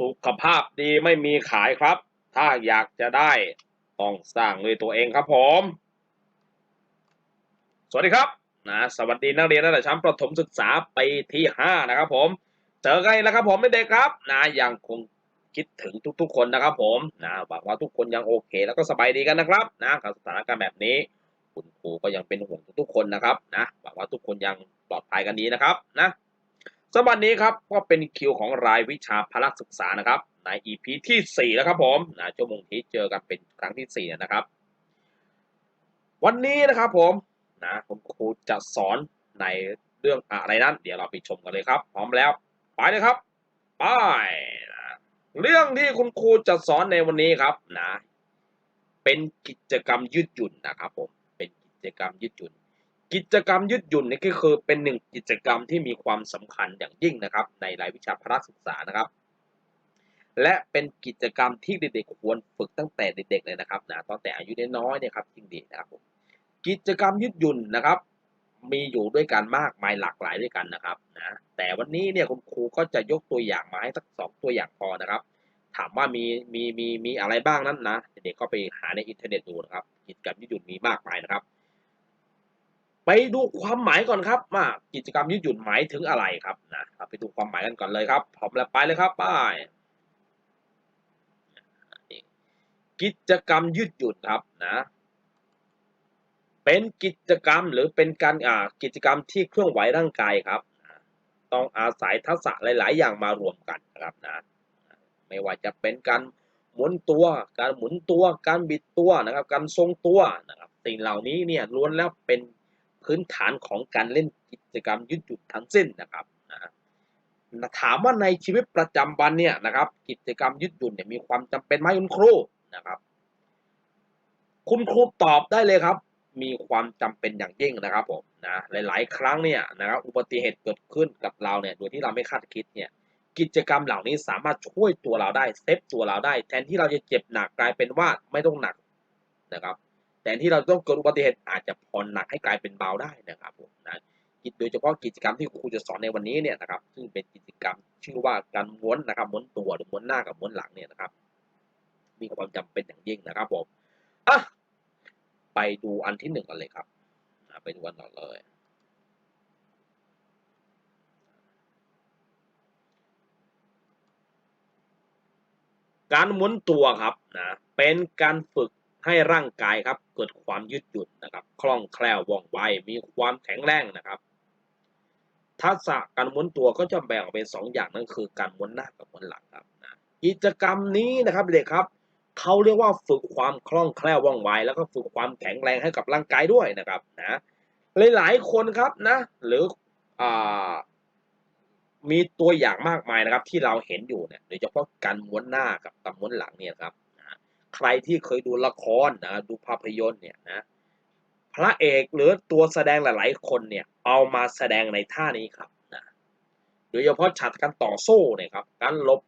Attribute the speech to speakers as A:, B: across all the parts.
A: สุขภาพดีไม่มีขายครับ ถ้าอยากจะได้ต้องสร้างด้วยตัวเองครับผม สวัสดีครับนะสวัสดีนักเรียนระดับชั้นประถมศึกษาปีที่ห้านะครับผม เจอกันแล้วครับผมเด็กๆครับนะยังคงคิดถึงทุกๆ คนนะครับผมนะหวังว่าทุกคนยังโอเค แล้วก็สบายดีกันนะครับนะกับสถานการณ์แบบนี้ คุณครูก็ยังเป็นห่วงทุกๆ คนนะครับนะหวังว่าทุกคนยังปลอดภัยกันดีนะครับนะ สวันนี้ครับก็เป็นคิวของรายวิชาพละศึกษานะครับใน EP ที่ 4 แล้วครับผมนะชั่วโมงที่เจอกันเป็นครั้งที่ 4 นะครับ วันนี้นะครับผมนะคุณครูจะสอนในเรื่องอะไรนั้น เดี๋ยวเราไปชมกันเลยครับ พร้อมแล้ว ไปเลยครับไปนะเรื่องที่คุณครูจะสอนในวันนี้ครับนะเป็นกิจกรรมยืดหยุ่นนะครับผมเป็นกิจกรรมยืดหยุ่น กิจกรรมยืดหยุ่นนี่ก็คือเป็นหนึ่งกิจกรรมที่มีความสำคัญอย่างยิ่งนะครับ ในรายวิชาพละศึกษานะครับ และเป็นกิจกรรมที่เด็กๆควรฝึกตั้งแต่เด็กๆเลยนะครับนะตั้งแต่อายุน้อยๆเนี่ยครับยิ่งดีนะครับผมกิจกรรมยืดหยุ่นนะครับ มีอยู่ด้วยกันมากมายหลากหลายด้วยกันนะครับนะแต่วันนี้เนี่ยคุณครูก็จะยกตัวอย่างมาให้สักสองตัวอย่างพอนะครับ ถามว่ามีมีมีมีอะไรบ้างนั้นนะเด็กๆก็ไปหาในอินเทอร์เน็ตดูนะครับ กิจกรรมยืดหยุ่นมีมากมายนะครับ ไปดูความหมายก่อนครับว่ากิจกรรมยืดหยุ่นหมายถึงอะไรครับนะเราไปดูความหมายกันก่อนเลยครับพร้อมแล้วไปเลยครับไปกิจกรรมยืดหยุ่นครับนะเป็นกิจกรรมหรือเป็นการอ่ากิจกรรมที่เคลื่อนไหวร่างกายครับ ต้องอาศัยทักษะหลาย ๆ อย่างมารวมกันนะครับนะ ไม่ว่าจะเป็นการหมุนตัว การหมุนตัว การบิดตัวนะครับ การทรงตัวนะครับ สิ่งเหล่านี้เนี่ยล้วนแล้วเป็น พื้นฐานของการเล่นกิจกรรมยืดหยุ่นทั้งสิ้นนะครับนะถามว่าในชีวิตประจำวันเนี่ยนะครับ กิจกรรมยืดหยุ่นเนี่ยมีความจำเป็นไหมคุณครูนะครับ คุณครูตอบได้เลยครับ มีความจำเป็นอย่างยิ่งนะครับผมนะหลาย ๆ ครั้งเนี่ยนะครับอุบัติเหตุเกิดขึ้นกับเราเนี่ยโดยที่เราไม่คาดคิดเนี่ยกิจกรรมเหล่านี้สามารถช่วยตัวเราได้เซฟตัวเราได้ แทนที่เราจะเจ็บหนักกลายเป็นว่าไม่ต้องหนักนะครับ แทนที่เราต้องเกิดอุบัติเหตุอาจจะผ่อนหนักให้กลายเป็นเบาได้นะครับผมนะโดยเฉพาะกิจกรรมที่ครูจะสอนในวันนี้เนี่ยนะครับ ซึ่งเป็นกิจกรรมชื่อว่าการม้วนนะครับม้วนตัวหรือม้วนหน้ากับม้วนหลังเนี่ยนะครับ มีความจำเป็นอย่างยิ่งนะครับผมอะไปดูอันที่หนึ่งกันเลยครับไปดูอันต่อเลยการหมุนตัวครับนะเป็นการฝึก ให้ร่างกายครับเกิดความยืดหยุ่นนะครับ คล่องแคล่วว่องไวมีความแข็งแรงนะครับ ทักษะการหมุนตัวก็จะแบ่งออกเป็นสองอย่างนั่นคือ การหมุนหน้ากับหมุนหลังครับนะกิจกรรมนี้นะครับเด็กครับเขาเรียกว่าฝึกความคล่องแคล่วว่องไวแล้วก็ฝึกความแข็งแรงให้กับร่างกายด้วยนะครับนะหลายๆคนครับนะ หรืออ่ามีตัวอย่างมากมายนะครับที่เราเห็นอยู่เนี่ยโดยเฉพาะการม้วนหน้ากับกับม้วนหลังเนี่ยครับ รที่เคยดูละครนะดูภาพยนตร์เนี่ยนะพระเอกหรือตัวแสดงหลายๆ คนเนี่ยเอามาแสดงในท่านี้ครับนะโดยเฉพาะฉากการต่อสู้เนี่ยครับการหลบ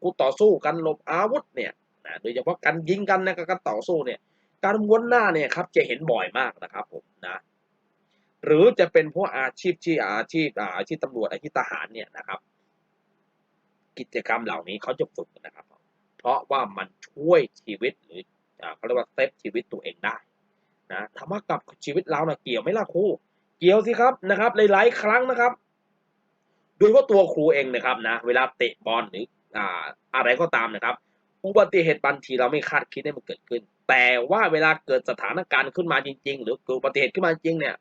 A: คู่ต่อสู้การหลบอาวุธเนี่ยนะโดยเฉพาะการยิงกันนะการต่อสู้เนี่ยการวนหน้าเนี่ยครับจะเห็นบ่อยมากนะครับผมนะหรือจะเป็นพวกอาชีพที่อาชีพอาชีพตำรวจอาชีพทหารเนี่ยนะครับ กิจกรรมเหล่านี้เขาจะฝึกนะครับ เพราะว่ามันช่วยชีวิตหรือเขาเรียกว่าเซฟชีวิตตัวเองได้นะถามว่ากับชีวิตเรานะเกี่ยวไหมล่ะครู เกี่ยวสิครับนะครับหลายๆครั้งนะครับโดยเฉพาตัวครูเองนะครับนะเวลาเตะบอลหรืออ่าอะไรก็ตามนะครับอุบัติเหตุบางทีเราไม่คาดคิดให้มันเกิดขึ้น แต่ว่าเวลาเกิดสถานการณ์ขึ้นมาจริง ๆ หรือเกิดอุบัติเหตุขึ้นมาจริงเนี่ย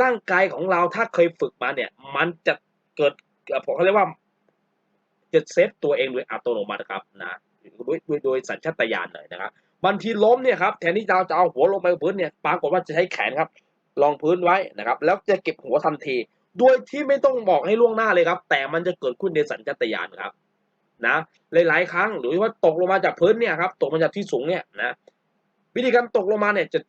A: ร่างกายของเราถ้าเคยฝึกมาเนี่ย มันจะเกิดผมเขาเรียกว่า จะเซฟตัวเองโดยอัตโนมัติครับนะโดยโดยโดยสัญชาตญาณเลยนะครับบางทีล้มเนี่ยครับแทนที่เราจะเอาหัวลงไปพื้นเนี่ยปรากฏว่าจะใช้แขนครับรองพื้นไว้นะครับ แล้วจะเก็บหัวทันที โดยที่ไม่ต้องบอกให้ล่วงหน้าเลยครับ แต่มันจะเกิดขึ้นในสัญชาตญาณครับนะหลายๆครั้งหรือว่าตกลงมาจากพื้นเนี่ยครับตกมาจากที่สูงเนี่ยนะวิธีการตกลงมาเนี่ยจะ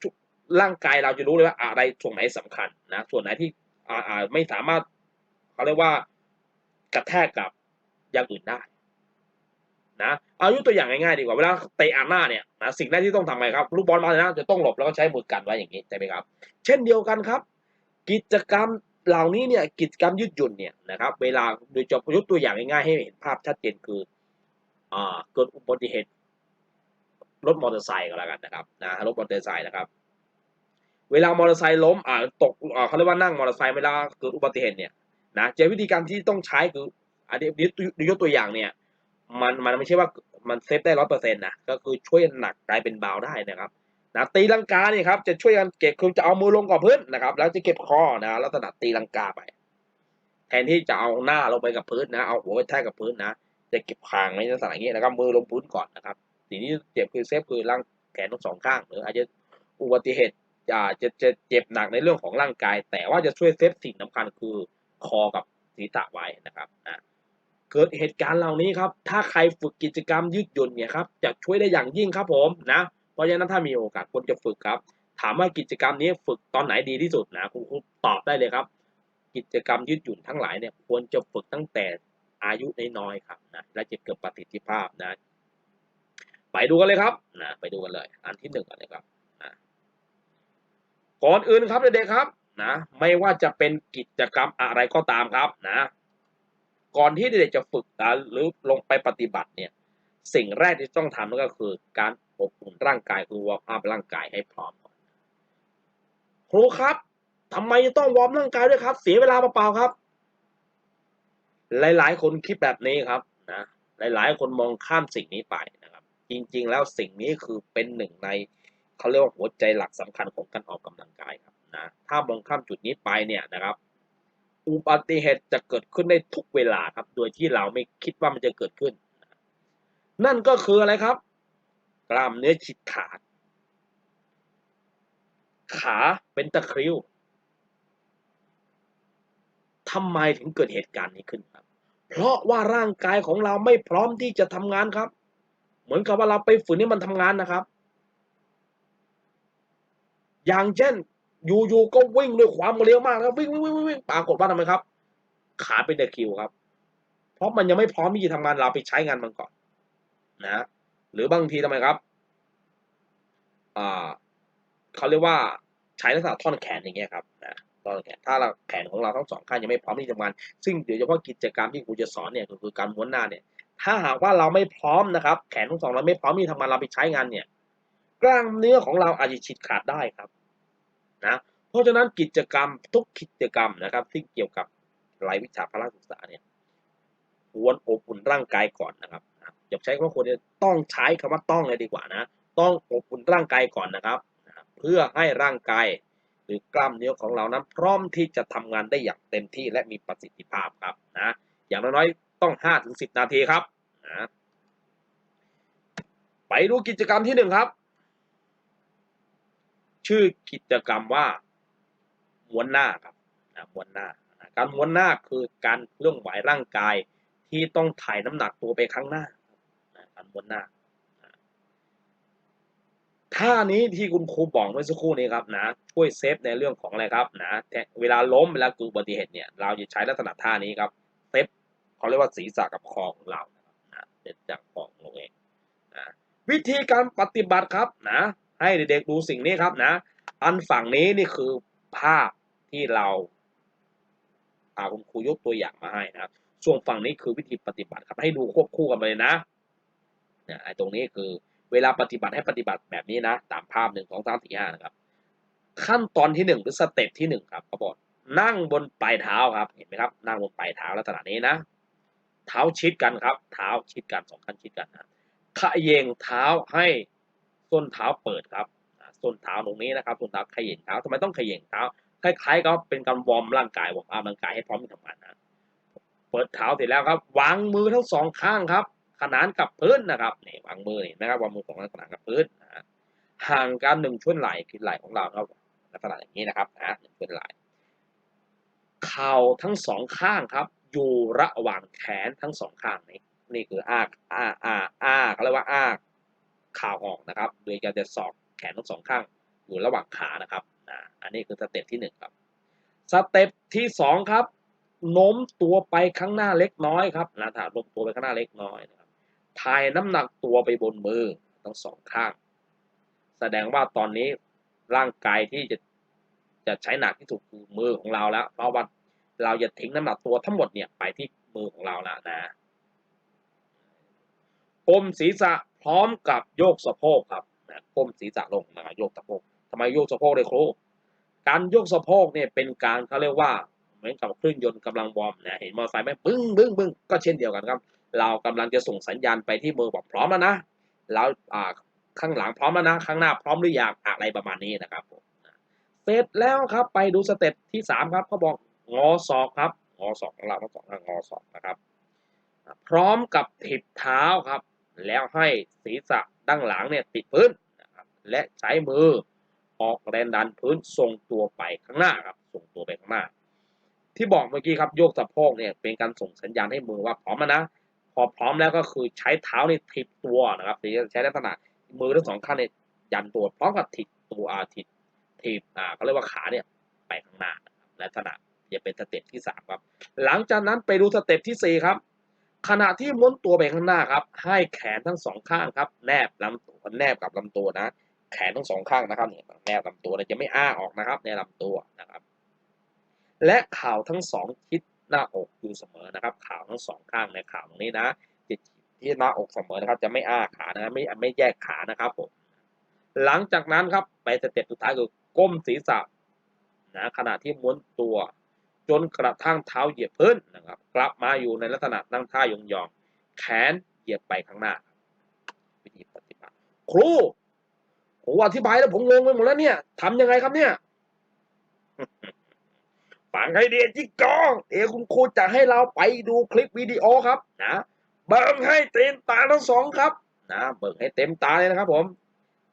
A: ร่างกายเราจะรู้เลยว่าอะไรส่วนไหนสำคัญนะส่วนไหนที่อาอ่าไม่สามารถเขาเรียกว่ากระแทกกับ อย่างอื่นได้นะเอายุตัวอย่างง่ายๆดีกว่าเวลาเตะอาหน้าเนี่ยนะสิ่งแรกที่ต้องทำไงครับลูกบอลมาเลยนะจะต้องหลบแล้วก็ใช้มือกันไว้อย่างนี้ใช่ไหมครับ เช่นเดียวกันครับ กิจกรรมเหล่านี้เนี่ยกิจกรรมยืดหยุ่นเนี่ยนะครับ เวลาโดยเฉพาะยกตัวอย่างง่ายๆให้เห็นภาพชัดเจนคืออ่าเกิดอุบัติเหตุรถมอเตอร์ไซค์ก็แล้วกันนะครับนะรถมอเตอร์ไซค์นะครับ เวลามอเตอร์ไซค์ล้มอ่าตกอ่าเขาเรียกว่านั่งมอเตอร์ไซค์เวลาเกิดอุบัติเหตุเนี่ยนะเจวิธีการที่ต้องใช้คือ อันนี้ดูยกตัวอย่างเนี่ย มันมันไม่ใช่ว่ามันเซฟได้ร้อยเปอร์เซ็นต์นะก็คือช่วยหนักกลายเป็นเบาได้นะครับนะตีลังกาเนี่ยครับจะช่วยกันเก็บคือจะเอามือลงกับพื้นนะครับ แล้วจะเก็บคอนะแล้วถนัดตีลังกาไป แทนที่จะเอาหน้าลงไปกับพื้นนะเอาหัวไปแทกกับพื้นนะจะเก็บคางในลักษณะนี้นะครับมือลงพื้นก่อนนะครับสิ่งที่เจ็บคือเซฟคือร่างแขนทั้งสองข้างหรืออาจจะอุบัติเหตุจะจะจะเจ็บหนักในเรื่องของร่างกาย แต่ว่าจะช่วยเซฟสิ่งสำคัญคือคอกับศีรษะไว้นะครับอ่า เกิดเหตุการณ์เหล่านี้ครับ ถ้าใครฝึกกิจกรรมยืดหยุ่นเนี่ยครับจะช่วยได้อย่างยิ่งครับผมนะ เพราะฉะนั้นถ้ามีโอกาสควรจะฝึกครับ ถามว่ากิจกรรมนี้ฝึกตอนไหนดีที่สุดนะคุณครูตอบได้เลยครับ กิจกรรมยืดหยุ่นทั้งหลายเนี่ยควรจะฝึกตั้งแต่อายุน้อยๆครับนะและจะเกิดประสิทธิภาพนะ ไปดูกันเลยครับนะไปดูกันเลย อันที่หนึ่งก่อนเลยครับนะก่อนอื่นครับเด็กๆครับนะ ไม่ว่าจะเป็นกิจกรรมอะไรก็ตามครับนะ ก่อนที่เด็กๆจะฝึกนะหรือลงไปปฏิบัติเนี่ย สิ่งแรกที่ต้องทำก็คือการอบอุ่นร่างกายคือวอร์มอัพร่างกายให้พร้อมก่อนครูครับทำไมต้องวอร์มร่างกายด้วยครับ เสียเวลาเปล่าๆครับ หลายๆ คนคิดแบบนี้ครับนะหลายๆ คนมองข้ามสิ่งนี้ไปนะครับ จริงๆ แล้วสิ่งนี้คือเป็นหนึ่งในเขาเรียกว่าหัวใจหลักสำคัญของการออกกำลังกายครับนะถ้ามองข้ามจุดนี้ไปเนี่ยนะครับ อุบัติเหตุจะเกิดขึ้นได้ทุกเวลาครับ โดยที่เราไม่คิดว่ามันจะเกิดขึ้น นั่นก็คืออะไรครับ กล้ามเนื้อฉีกขาด ขาเป็นตะคริวทำไมถึงเกิดเหตุการณ์นี้ขึ้นครับ เพราะว่าร่างกายของเราไม่พร้อมที่จะทำงานครับ เหมือนกับว่าเราไปฝืนให้มันทำงานนะครับ อย่างเช่น อยู่ๆก็วิ่งด้วยความเร็วมากครับวิ่งวิ่งวิ่งวิ่งปรากฏว่าทำไมครับ ขาเป็นตะคริวครับ เพราะมันยังไม่พร้อมที่จะทำงานเราไปใช้งานมันก่อนนะหรือบางทีทำไมครับอ่าเขาเรียกว่าใช้ลักษณะท่อนแขนอย่างเงี้ยครับนะท่อนแขนถ้าเราแขนของเราทั้งสองข้างยังไม่พร้อมที่จะทำงาน ซึ่งโดยเฉพาะกิจกรรมที่ครูจะสอนเนี่ยก็คือการม้วนหน้าเนี่ย ถ้าหากว่าเราไม่พร้อมนะครับ แขนทั้งสองเราไม่พร้อมที่ทำงานเราไปใช้งานเนี่ย กล้ามเนื้อของเราอาจจะฉีกขาดได้ครับ นะเพราะฉะนั้นกิจกรรมทุกกิจกรรมนะครับ ที่เกี่ยวกับรายวิชาพละศึกษาเนี่ยควรอบอุ่นร่างกายก่อนนะครับอย่าใช้คำว่าควรต้องใช้คำว่าต้องเลยดีกว่านะต้องอบอุ่นร่างกายก่อนนะครับ เพื่อให้ร่างกายหรือกล้ามเนื้อของเรานั้น พร้อมที่จะทำงานได้อย่างเต็มที่และมีประสิทธิภาพครับนะอย่างน้อยๆต้อง5ถึง10 นาทีครับนะไปดูกิจกรรมที่หนึ่งครับ ชื่อกิจกรรมว่าม้วนหน้าครับนะม้วนหน้า การม้วนหน้าคือการเคลื่อนไหวร่างกายที่ต้องถ่ายน้ำหนักตัวไปข้างหน้าการม้วนหน้าท่านี้ที่คุณครูบอกเมื่อสักครู่นี้ครับนะช่วยเซฟในเรื่องของอะไรครับนะเวลาล้มเวลาเกิดอุบัติเหตุเนี่ยเราจะใช้ลักษณะท่านี้ครับเซฟเขาเรียกว่าศีรษะกับคอของเรานะเด็ดจากคอของเราเองนะวิธีการปฏิบัติครับนะ ให้เด็กๆดูสิ่งนี้ครับนะ อันฝั่งนี้นี่คือภาพที่เราอาคุณครูยกตัวอย่างมาให้นะครับส่วนฝั่งนี้คือวิธีปฏิบัติครับ ให้ดูควบคู่กันไปเลยนะเนี่ยไอ้ตรงนี้คือเวลาปฏิบัติให้ปฏิบัติแบบนี้นะ ตามภาพหนึ่งสองสามสี่ห้านะครับ ขั้นตอนที่หนึ่งหรือสเต็ปที่หนึ่งครับเขาบอกนั่งบนปลายเท้าครับ เห็นไหมครับ นั่งบนปลายเท้าลักษณะนี้นะ เท้าชิดกันครับ เท้าชิดกันสองขั้นชิดกันนะขย่งเท้าให้ ส้นเท้าเปิดครับส้นเท้าตรงนี้นะครับส้นเท้าขย่งเท้าทำไมต้องขย่งเท้าคล้ายๆกับเป็นการวอร์มร่างกายวอร์มอัพร่างกายให้พร้อมที่ทำงานนะเปิดเท้าเสร็จแล้วครับวางมือทั้งสองข้างครับ ขนานกับพื้นนะครับนี่วางมือนี่นะครับวางมือสองข้างขนานกับพื้นนะห่างกันหนึ่งช่วงไหล่คือไหล่ของเราครับลักษณะอย่างนี้นะครับนะหนึ่งช่วงไหล่เข่าทั้งสองข้างครับ อยู่ระหว่างแขนทั้งสองข้างนี้นี่คืออ้าอ้าอ้าอ้าเขาเรียกว่าอ้า ข่าวออกนะครับ โดยการจะสอกแขนทั้งสองข้างอยู่ระหว่างขานะครับอันนี้คือสเต็ปที่หนึ่งครับ สเต็ปที่สองครับโน้มตัวไปข้างหน้าเล็กน้อยครับนะถ้าโน้มตัวไปข้างหน้าเล็กน้อยนะครับถ่ายน้ำหนักตัวไปบนมือทั้งสองข้าง แสดงว่าตอนนี้ร่างกายที่จะจะใช้หนักที่สุดคือมือของเราแล้ว เพราะว่าเราจะทิ้งน้ำหนักตัวทั้งหมดเนี่ยไปที่มือของเราแล้วนะก้มศีรษะ พร้อมกับโยกสะโพกครับนะก้มศีรษะลงนะโยกสะโพกทำไมโยกสะโพกเลยครู การโยกสะโพกเนี่ยเป็นการเขาเรียกว่าเหมือนกับเครื่องยนต์กำลังวอร์มนะเห็นมอเตอร์ไซค์ไหมบึ้งบึ้งบึ้งก็เช่นเดียวกันครับ เรากำลังจะส่งสัญญาณไปที่มือบอกพร้อมแล้วนะแล้วอ่าข้างหลังพร้อมแล้วนะ ข้างหน้าพร้อมหรือยังอะไรประมาณนี้นะครับผมเสร็จแล้วครับไปดูสเต็ปที่สามครับเขาบอกงอศอกครับงอศอกของเราทั้งสองงอศอกนะครับ พร้อมกับถิบเท้าครับ แล้วให้ศีรษะด้านหลังเนี่ยติดพื้นนะครับและใช้มือออกแรงดันพื้นทรงตัวไปข้างหน้าครับส่งตัวไปข้างหน้า ที่บอกเมื่อกี้ครับโยกสะโพกเนี่ยเป็นการส่งสัญญาณให้มือว่าพร้อมนะพอพร้อมแล้วก็คือใช้เท้านี่ถิบตัวนะครับใช้ลักษณะมือทั้งสองข้างเนี่ยยันตัวพร้อมกับถิบตัวอาถิบถีบอ่าเขาเรียกว่าขาเนี่ยไปข้างหน้านะลักษณะจะเป็นสเต็ปที่สามครับ หลังจากนั้นไปดูสเต็ปที่สี่ครับ ขณะที่ม้วนตัวไปข้างหน้าครับ ให้แขนทั้งสองข้างครับ แนบลำตัวแนบกับลำตัวนะ แขนทั้งสองข้างนะครับเนี่ยแนบลำตัวจะไม่อ้าออกนะครับ ในลำตัวนะครับ และเข่าทั้งสองทิศหน้าอกอยู่เสมอนะครับเข่าทั้งสองข้างในเข่าตรงนี้นะจะที่หน้าอกเสมอนะครับ จะไม่อ้าขานะไม่ไม่แยกขานะครับผมหลังจากนั้นครับไปสเต็ปสุดท้ายคือก้มศีรษะนะขณะที่ม้วนตัว จนกระทั่งเท้าเหยียบพื้นนะครับ กลับมาอยู่ในลักษณะนั่งท่ายองๆ แขนเหยียบไปข้างหน้า วิธีปฏิบัติ ครูผมอธิบายแล้วผมงงไปหมดแล้วเนี่ยทำยังไงครับเนี่ยฟังให้ดีจิกอง เดี๋ยวคุณครูจะให้เราไปดูคลิปวิดีโอครับนะเบิ่งให้เต็มตาทั้งสองครับนะเบิ่งให้เต็มตาเลยนะครับ ผม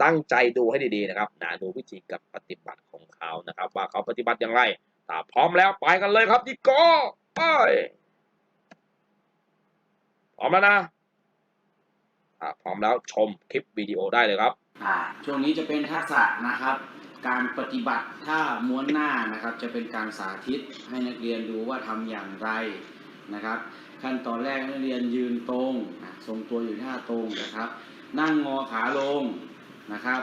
A: ตั้งใจดูให้ดีๆนะครับนะดูวิธีการปฏิบัติของเขานะครับ ว่าเขาปฏิบัติอย่างไร ถ้าพร้อมแล้วไปกันเลยครับจิกอไปพร้อมแล้วนะถ้าพร้อมแล้วชมคลิปวิดีโอได้เลยครับ
B: อ่าช่วงนี้จะเป็นทักษะนะครับ การปฏิบัติท่าม้วนหน้านะครับ จะเป็นการสาธิตให้นักเรียนดูว่าทำอย่างไรนะครับ ขั้นตอนแรกนักเรียนยืนตรงอะทรงตัวอยู่ท่าตรงนะครับ นั่งงอขาลงนะครับ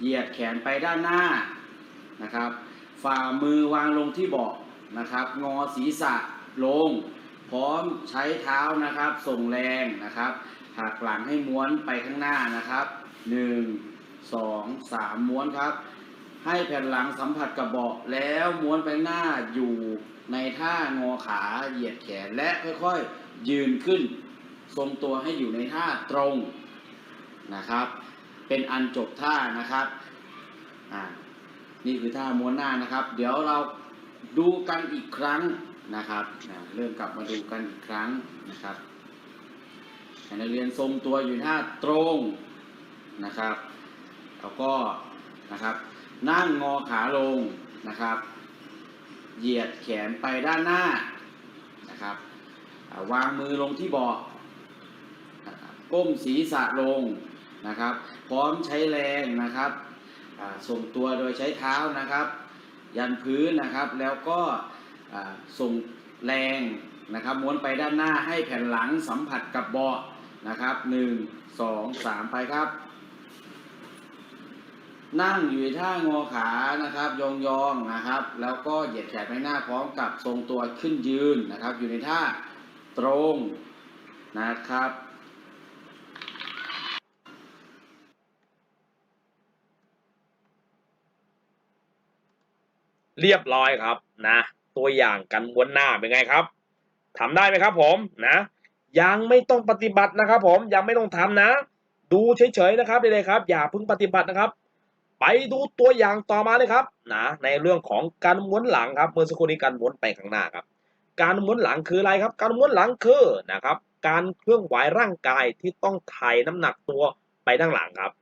B: เหยียดแขนไปด้านหน้านะครับ ฝ่ามือวางลงที่เบาะนะครับ งอศีรษะลง พร้อมใช้เท้านะครับ ส่งแรงนะครับ หักหลังให้ม้วนไปข้างหน้านะครับหนึ่งสองสามม้วนครับ ให้แผ่นหลังสัมผัสกับเบาะแล้วม้วนไปหน้าอยู่ในท่างอขาเหยียดแขนและค่อยๆยืนขึ้น ทรงตัวให้อยู่ในท่าตรงนะครับ เป็นอันจบท่านะครับอ่า นี่คือท่าม้วนหน้านะครับ เดี๋ยวเราดูกันอีกครั้งนะครับนะเริ่มกลับมาดูกันอีกครั้งนะครับนักเรียนทรงตัวอยู่ท่าตรงนะครับแล้วก็นะครับนั่งงอขาลงนะครับ เหยียดแขนไปด้านหน้านะครับวางมือลงที่เบาะก้มศีรษะลงนะครับ พร้อมใช้แรงนะครับ ส่งตัวโดยใช้เท้านะครับ ยันพื้นนะครับ แล้วก็ส่งแรงนะครับม้วนไปด้านหน้าให้แผ่นหลังสัมผัสกับเบาะนะครับหนึ่งสองสามไปครับ นั่งอยู่ในท่างอขานะครับยองๆนะครับ แล้วก็เหยียดแขนไปหน้าพร้อมกับทรงตัวขึ้นยืนนะครับ อยู่ในท่าตรงนะครับ
A: เรียบร้อยครับนะ ตัวอย่างกันม้วนหน้าเป็นไงครับทำได้ไหมครับผมนะ ยังไม่ต้องปฏิบัตินะครับ ผมยังไม่ต้องทำนะ ดูเฉยๆนะครับเด็กๆครับ อย่าเพิ่งปฏิบัตินะครับ ไปดูตัวอย่างต่อมาเลยครับนะในเรื่องของการม้วนหลังครับเมื่อสักครู่นี้การม้วนไปข้างหน้าครับ การม้วนหลังคืออะไรครับ การม้วนหลังคือนะครับ การเคลื่อนไหวร่างกายที่ต้องถ่ายน้ำหนักตัวไปด้านหลังครับ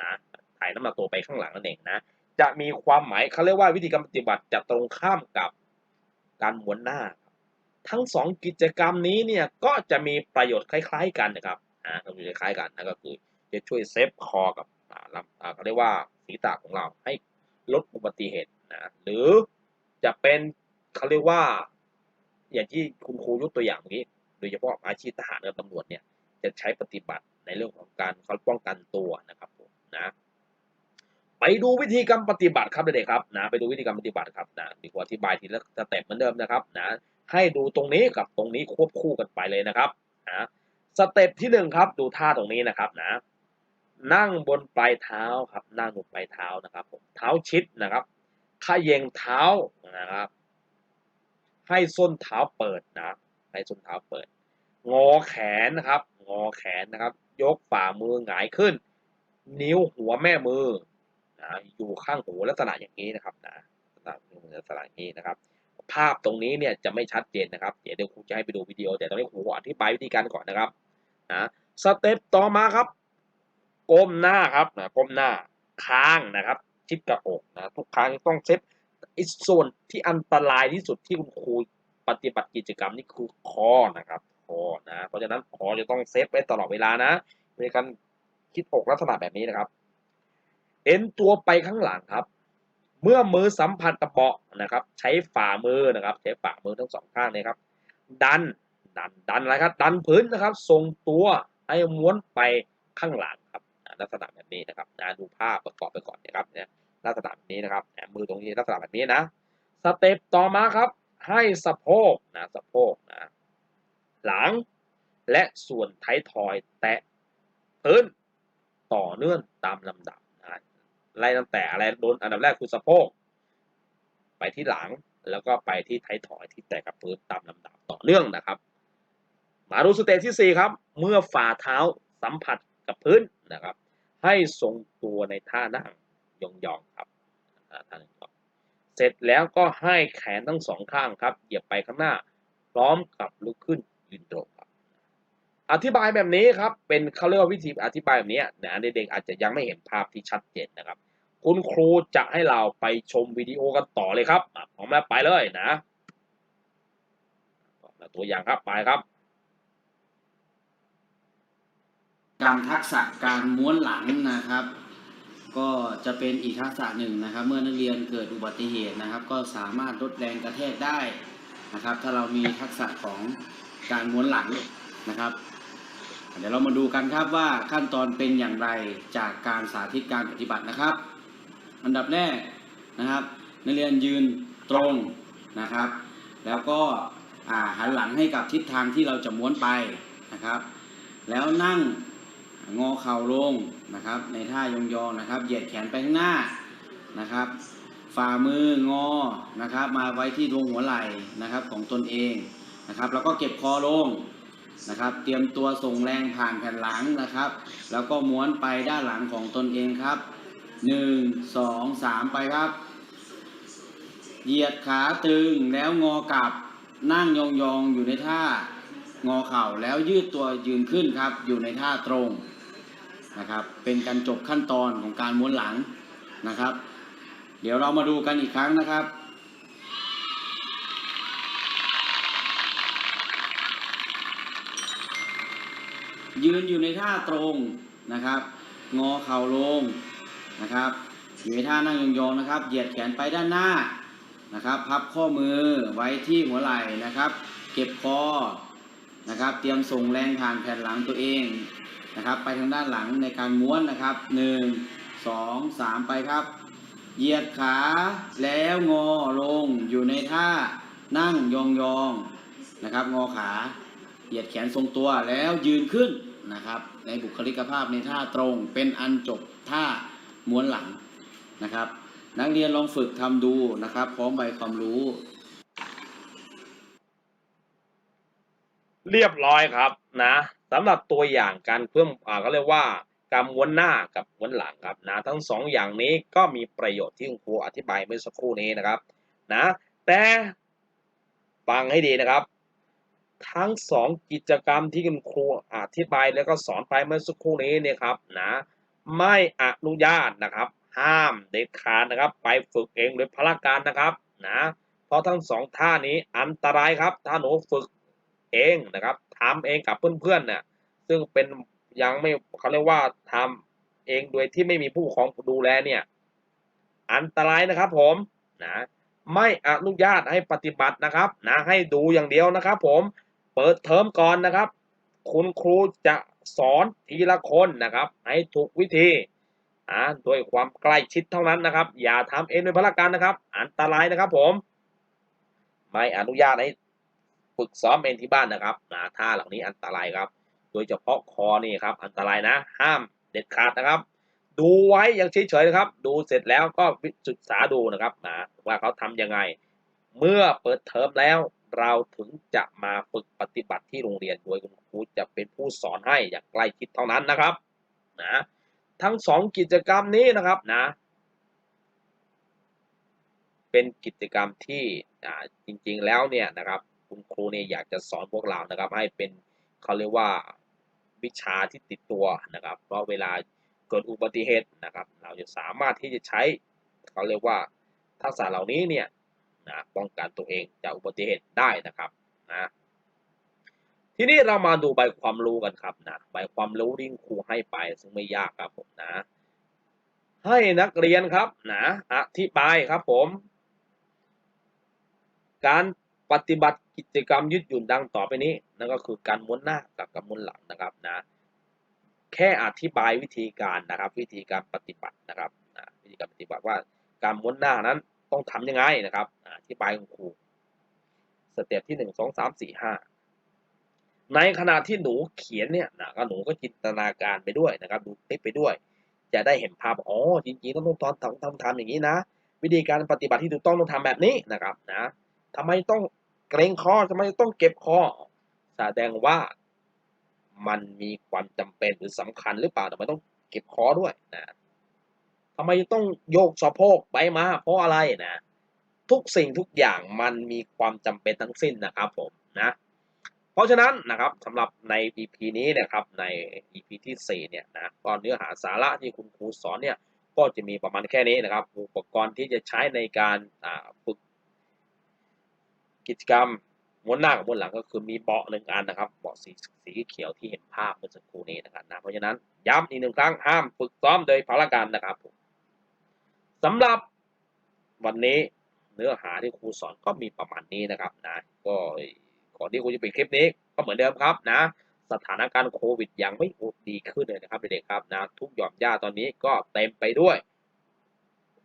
A: นะถ่ายน้ำหนักตัวไปข้างหลังนั่นเองนะ จะมีความหมายเขาเรียกว่าวิธีการปฏิบัติจะตรงข้ามกับการม้วนหน้า ทั้งสองกิจกรรมนี้เนี่ยก็จะมีประโยชน์คล้าย ๆ กันนะครับอ่าคือคล้ายๆกันนั่นก็คือจะช่วยเซฟคอกับอ่าลำอ่าเขาเรียกว่าศีรษะของเราให้ลดอุบัติเหตุนะหรือจะเป็นเขาเรียกว่า อย่างที่คุณครูยกตัวอย่างเมื่อกี้ โดยเฉพาะอาชีพทหารกับตำรวจเนี่ยจะใช้ปฏิบัติในเรื่องของการเขาป้องกันตัวนะครับผมนะ ไปดูวิธีการปฏิบัติครับเด็กๆครับนะไปดูวิธีการปฏิบัติครับนะดีกว่าอธิบายทีละสเต็ปเหมือนเดิมนะครับนะให้ดูตรงนี้กับตรงนี้ควบคู่กันไปเลยนะครับนะสเต็ปที่หนึ่งครับดูท่าตรงนี้นะครับนะนั่งบนปลายเท้าครับนั่งบนปลายเท้านะครับผมเท้าชิดนะครับขยงเท้านะครับ ให้ส้นเท้าเปิดนะให้ส้นเท้าเปิด งอแขนนะครับ งอแขนนะครับ ยกฝ่ามือหงายขึ้น นิ้วหัวแม่มือ นะอยู่ข้างหูลักษณะอย่างนี้นะครับนะลักษณะลักษณะอย่างนี้นะครับ ภาพตรงนี้เนี่ยจะไม่ชัดเจนนะครับ เดี๋ยวเดี๋ยวครูจะให้ไปดูวิดีโอ แต่ตอนนี้ครูขออธิบายวิธีการก่อนนะครับนะสเต็ปต่อมาครับก้มหน้าครับนะก้มหน้าค้างนะครับ ชิดกับอกนะทุกครั้งต้องเซฟไอ้ส่วนที่อันตรายที่สุดที่คุณครูปฏิบัติกิจกรรมนี่คือคอนะครับคอนะเพราะฉะนั้นคอจะต้องเซฟไว้ตลอดเวลานะในการคิดอกลักษณะแบบนี้นะครับ เอ็นตัวไปข้างหลังครับ เมื่อมือสัมผัสกับเบาะนะครับ ใช้ฝ่ามือนะครับ ใช้ฝ่ามือทั้งสองข้างเลยครับ ดันดันดันอะไรครับ ดันพื้นนะครับทรงตัวให้ม้วนไปข้างหลังครับลักษณะแบบนี้นะครับนะดูภาพประกอบไปก่อนนะครับเนี่ยลักษณะแบบนี้นะครับมือตรงนี้ลักษณะแบบนี้นะสเต็ปต่อมาครับ ให้สะโพกนะสะโพกนะหลังและส่วนท้ายทอยแตะพื้นต่อเนื่องตามลำดับ ไล่ตั้งแต่อะไรโดนอันดับแรกคือสะโพก ไปที่หลังแล้วก็ไปที่ท้ายถอยที่แตะกับพื้นตามลำดับต่อเนื่องนะครับ มาดูสเตจที่ 4 ครับ เมื่อฝ่าเท้าสัมผัสกับพื้นนะครับ ให้ทรงตัวในท่านั่งยองๆครับอ่าท่านั่งยองเสร็จแล้วก็ให้แขนทั้งสองข้างครับ เหยียบไปข้างหน้า พร้อมกับลุกขึ้นยืนตรง อธิบายแบบนี้ครับ เป็นเขาเรียกว่าวิธีอธิบายแบบนี้นะเด็กๆอาจจะยังไม่เห็นภาพที่ชัดเจนนะครับ คุณครูจะให้เราไปชมวิดีโอกันต่อเลยครับพร้อมแล้วไปเลยนะตัวอย่างครับไปครับ
B: การทักษะการม้วนหลังนะครับ ก็จะเป็นอีกทักษะหนึ่งนะครับ เมื่อนักเรียนเกิดอุบัติเหตุนะครับ ก็สามารถลดแรงกระแทกได้นะครับ ถ้าเรามีทักษะของการม้วนหลังนะครับ เดี๋ยวเรามาดูกันครับว่าขั้นตอนเป็นอย่างไรจากการสาธิตการปฏิบัตินะครับ อันดับแรกนะครับ นักเรียนยืนตรงนะครับ แล้วก็อ่าหันหลังให้กับทิศทางที่เราจะม้วนไปนะครับ แล้วนั่งงอเข่าลงนะครับ ในท่ายองๆนะครับ เหยียดแขนไปข้างหน้านะครับ ฝ่ามืองอนะครับ มาไว้ที่ดวงหัวไหล่นะครับของตนเองนะครับ แล้วก็เก็บคอลง นะครับ เตรียมตัวส่งแรงผ่านแผ่นหลังนะครับ แล้วก็ม้วนไปด้านหลังของตนเองครับหนึ่งสองสามไปครับ เหยียดขาตึงแล้วงอกลับนั่งยองๆอยู่ในท่างอเข่าแล้วยืดตัวยืนขึ้นครับ อยู่ในท่าตรงนะครับ เป็นการจบขั้นตอนของการม้วนหลังนะครับ เดี๋ยวเรามาดูกันอีกครั้งนะครับ ยืนอยู่ในท่าตรงนะครับ งอเข่าลงนะครับอยู่ในท่านั่งยองๆนะครับ เหยียดแขนไปด้านหน้านะครับ พับข้อมือไว้ที่หัวไหล่นะครับ เก็บคอนะครับ เตรียมส่งแรงผ่านแผ่นหลังตัวเองนะครับ ไปทางด้านหลังในการม้วนนะครับหนึ่งสองสามไปครับ เหยียดขาแล้วงอลงอยู่ในท่านั่งยองๆนะครับ งอขา เหยียดแขนทรงตัวแล้วยืนขึ้น นะครับ ในบุคลิกภาพในท่าตรงเป็นอันจบท่าม้วนหลังนะครับ นักเรียนลองฝึกทำดูนะครับ พร้อมใบความรู้
A: เรียบร้อยครับนะสำหรับตัวอย่างการเพิ่มอ่าก็เรียกว่าการม้วนหน้ากับม้วนหลังครับนะทั้งสองอย่างนี้ก็มีประโยชน์ที่คุณครูอธิบายเมื่อสักครู่นี้นะครับนะแต่ฟังให้ดีนะครับ ทั้งสองกิจกรรมที่คุณครูอธิบายแล้วก็สอนไปเมื่อสักครู่นี้เนี่ยครับนะไม่อนุญาตนะครับ ห้ามเด็ดขาดนะครับ ไปฝึกเองโดยพละการนะครับนะเพราะทั้งสองท่านี้อันตรายครับ ถ้าหนูฝึกเองนะครับทำเองกับเพื่อนๆเนี่ยซึ่งเป็นยังไม่เขาเรียกว่าทำเองโดยที่ไม่มีผู้ปกครองดูแลเนี่ยอันตรายนะครับผมนะไม่อนุญาตให้ปฏิบัตินะครับนะให้ดูอย่างเดียวนะครับผม เปิดเทอมก่อนนะครับ คุณครูจะสอนทีละคนนะครับ ให้ถูกวิธีอ่าด้วยความใกล้ชิดเท่านั้นนะครับ อย่าทำเองโดยพละการนะครับ อันตรายนะครับผม ไม่อนุญาตให้ฝึกซ้อมเองที่บ้านนะครับนะท่าเหล่านี้อันตรายครับ โดยเฉพาะคอนี่ครับ อันตรายนะ ห้ามเด็ดขาดนะครับ ดูไว้อย่างเฉยๆนะครับ ดูเสร็จแล้วก็ศึกษาดูนะครับนะว่าเขาทำยังไง เมื่อเปิดเทอมแล้ว เราถึงจะมาฝึกปฏิบัติที่โรงเรียนโดยคุณครูจะเป็นผู้สอนให้อย่างใกล้ชิดเท่านั้นนะครับนะทั้งสองกิจกรรมนี้นะครับนะ เป็นกิจกรรมที่จริงๆแล้วเนี่ยนะครับคุณครูเนี่ยอยากจะสอนพวกเรานะครับ ให้เป็นเขาเรียกว่าวิชาที่ติดตัวนะครับ เพราะเวลาเกิดอุบัติเหตุนะครับ เราจะสามารถที่จะใช้เขาเรียกว่าทักษะเหล่านี้เนี่ย นะป้องกันตัวเองจากอุบัติเหตุได้นะครับนะทีนี้เรามาดูใบความรู้กันครับนะใบความรู้ที่ครูให้ไปซึ่งไม่ยากครับผมนะ ให้นักเรียนครับนะอธิบายครับผม การปฏิบัติกิจกรรมยืดหยุ่นดังต่อไปนี้นั่นก็คือการม้วนหน้ากับการม้วนหลังนะครับนะแค่อธิบายวิธีการนะครับ วิธีการปฏิบัตินะครับนะวิธีการปฏิบัติว่าการม้วนหน้านั้น ต้องทำยังไงนะครับอ่าอธิบายคุณครูสเต็ปที่หนึ่งสองสามสี่ห้าในขณะที่หนูเขียนเนี่ยนะก็หนูก็จินตนาการไปด้วยนะครับ ดูคลิปไปด้วย จะได้เห็นภาพอ๋อจริงๆต้องต้องทำทำทำอย่างนี้นะ วิธีการปฏิบัติที่ถูกต้องต้องทำแบบนี้นะครับนะทำไมต้องเกรงคอทำไมต้องเก็บคอแสดงว่ามันมีความจำเป็นหรือสำคัญหรือเปล่าทำไมต้องเก็บคอด้วยนะ ทำไมต้องโยกสะโพกไปมา เพราะอะไรนะทุกสิ่งทุกอย่างมันมีความจำเป็นทั้งสิ้นนะครับผมนะเพราะฉะนั้นนะครับสำหรับใน EP นี้นะครับใน EP ที่ 4 เนี่ยนะก็เนื้อหาสาระที่คุณครูสอนเนี่ยก็จะมีประมาณแค่นี้นะครับ อุปกรณ์ที่จะใช้ในการฝึกกิจกรรมม้วนหน้ากับม้วนหลังก็คือมีเบาะหนึ่งอันนะครับเบาะสีสีเขียวที่เห็นภาพเมื่อสักครู่นี้นะครับนะเพราะฉะนั้นย้ำอีกหนึ่งครั้งห้ามฝึกซ้อมโดยพละการนะครับผม สำหรับวันนี้เนื้อหาที่ครูสอนก็มีประมาณนี้นะครับนะก็ก่อนที่ครูจะปิดคลิปนี้ก็เหมือนเดิมครับนะ สถานการณ์โควิดยังไม่ดีขึ้นเลยนะครับเด็กๆครับนะทุกหย่อมย่าตอนนี้ก็เต็มไปด้วย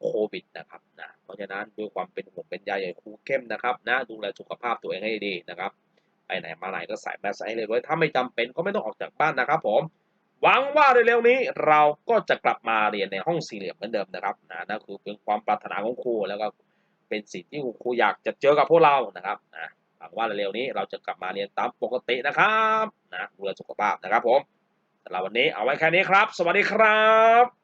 A: โควิดนะครับนะเพราะฉะนั้นด้วยความเป็นห่วงเป็นใยใหญ่ครูเข้มนะครับนะดูแลสุขภาพตัวเองให้ดีนะครับไปไหนมาไหนก็ใส่แมสให้เลยไว้ถ้าไม่จำเป็นก็ไม่ต้องออกจากบ้านนะครับผม หวังว่าเร็วๆนี้เราก็จะกลับมาเรียนในห้องสี่เหลี่ยมเหมือนเดิมนะครับนะนั่นคือเป็นความปรารถนาของครูแล้วก็เป็นสิ่งที่ครูอยากจะเจอกับพวกเรานะครับนะหวังว่าเร็วๆนี้เราจะกลับมาเรียนตามปกตินะครับนะดูแลสุขภาพนะครับผมสำหรับวันนี้เอาไว้แค่นี้ครับ สวัสดีครับ